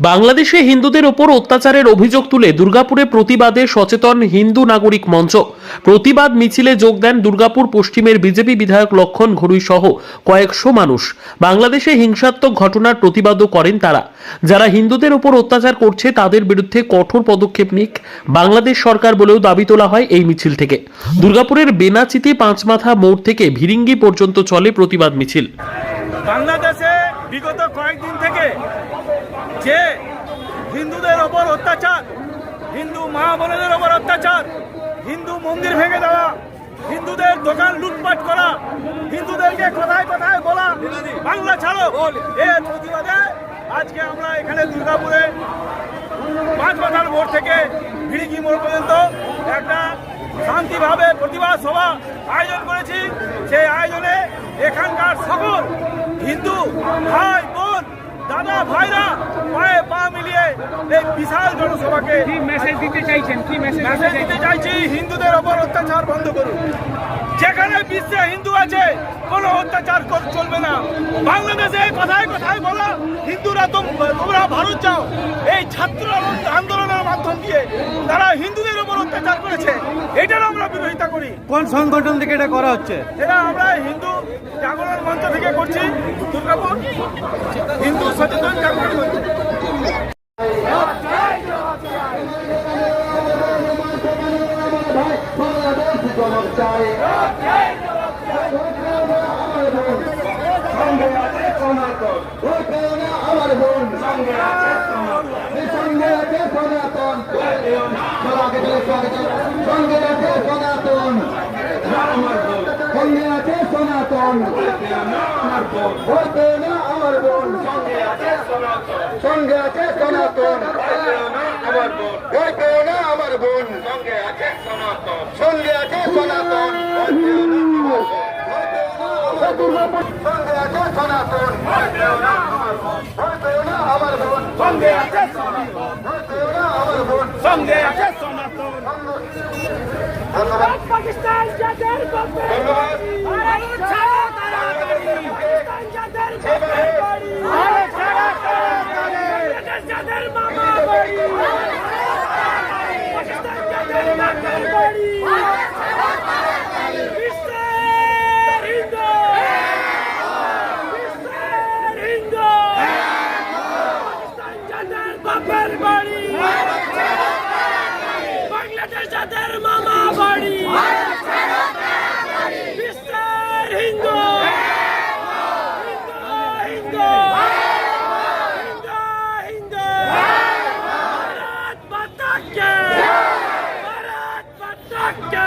বাংলাদেশে হিন্দুদের ওপর অত্যাচারের অভিযোগ তুলে দুর্গাপুরে প্রতিবাদে সচেতন হিন্দু নাগরিক মঞ্চ। প্রতিবাদ মিছিলে যোগ দেন দুর্গাপুর পশ্চিমের বিজেপি বিধায়ক লক্ষণ ঘড়ুই সহ কয়েকশো মানুষ। বাংলাদেশে হিংসাত্মক ঘটনার প্রতিবাদও করেন তারা। যারা হিন্দুদের ওপর অত্যাচার করছে, তাদের বিরুদ্ধে কঠোর পদক্ষেপ নিক বাংলাদেশ সরকার বলেও দাবি তোলা হয় এই মিছিল থেকে। দুর্গাপুরের বেনাচিতে পাঁচমাথা মোড় থেকে ভিরিঙ্গি পর্যন্ত চলে প্রতিবাদ মিছিল। বাংলাদেশে বিগত কয়েকদিন থেকে যে হিন্দুদের ওপর অত্যাচার, হিন্দু মা বোনেদের ওপর অত্যাচার, হিন্দু মন্দির ভেঙে দেওয়া, হিন্দুদের দোকান লুটপাট করা, হিন্দুদেরকে কথায় কথায় বলা, বাংলা ছাড়ো। এর প্রতিবাদে আজকে আমরা এখানে দুর্গাপুরে পাঁচ মাথার মোড় থেকে ভিড়িকি মোড় পর্যন্ত একটা শান্তিভাবে প্রতিবাদ সভা আয়োজন করেছি। সেই আয়োজনে এখানকার সকল হিন্দু, ভাই দাদা ভাইরা পায়ে পা মিলিয়ে এই বিশাল জনসভাকে কি মেসেজ দিতে চাইছেন? কি মেসেজ দিতে চাইছি হিন্দুদের ওপর অত্যাচার বন্ধ করুন। যেখানে বিশ্বে হিন্দু আছে কোন অত্যাচার চলবে না। বাংলাদেশে কথায় কথায় বলা হিন্দুরা তোম- তোমরা ভারত যাও এই ছাত্র আন্দোলনের মাধ্যম দিয়ে তারা হিন্দুদের উপর অত্যাচার করেছে এটার আমরা বিরোধিতা করি। কোন সংগঠন থেকে এটা করা হচ্ছে? এটা আমরা হিন্দু জাগরণ মঞ্চ থেকে করছি দুর্গাপুর। হিন্দু সচেতন জাগরণ মঞ্চ। আমার বোন সঙ্গে আছে সঙ্গে আছে সনাতন সবাইকে দিলে স্বাগত। সঙ্গে আছে সনাতন। সঙ্গে আছে সনাতন। বলবে না আমার বোন। সঙ্গে আছে সনাতন। বলবে না আমার বোন। সঙ্গে আছে সনাতন। সঙ্গে আছে সনাতন সঙ্গে আছে সনাতন। বলবে না আমার বোন। সঙ্গে আছে বলবে না আমার বোন। সঙ্গে। আছে সনাতন পাকিস্তান যাদের যাদের মামা বাড়ি পাকিস্তান যাদের বাপের বাড়ি বিশ্বের হিন্দু বিশ্বের হিন্দু পাকিস্তান যাদের বাপের বাড়ি বাংলাদেশ যাদের মামা বাড়ি বিশ্বের হিন্দু হিন্দু হিন্দু হিন্দু হিন্দু ভারত মাতা কে ভারত মাতা কে